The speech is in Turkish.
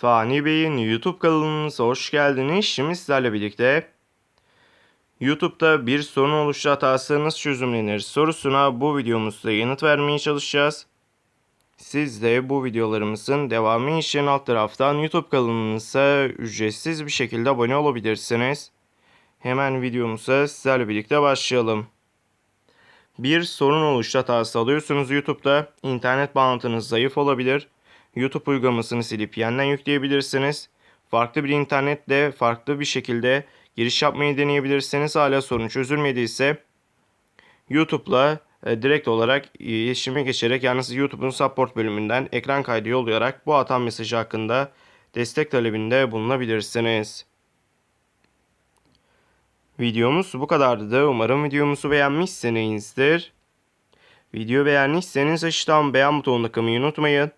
Fani Bey'in YouTube kanalınıza hoş geldiniz. Şimdi sizlerle birlikte YouTube'da bir sorun oluştu hatası çözümlenir sorusuna bu videomuzda yanıt vermeye çalışacağız. Siz de bu videolarımızın devamı için alt taraftan YouTube kanalımıza ücretsiz bir şekilde abone olabilirsiniz. Hemen videomuza sizlerle birlikte başlayalım. Bir sorun oluştu hatası alıyorsunuz YouTube'da. İnternet bağlantınız zayıf olabilir. YouTube uygulamasını silip yeniden yükleyebilirsiniz. Farklı bir internetle farklı bir şekilde giriş yapmayı deneyebilirsiniz. Hala sorun çözülmediyse YouTube'la e, direkt olarak iletişime geçerek yalnız YouTube'un support bölümünden ekran kaydı yollayarak bu hata mesajı hakkında destek talebinde bulunabilirsiniz. Videomuz bu kadardı da umarım videomuzu beğenmişsinizdir. Video beğendiyseniz aşağıdan beğen butonuna tıklamayı unutmayın.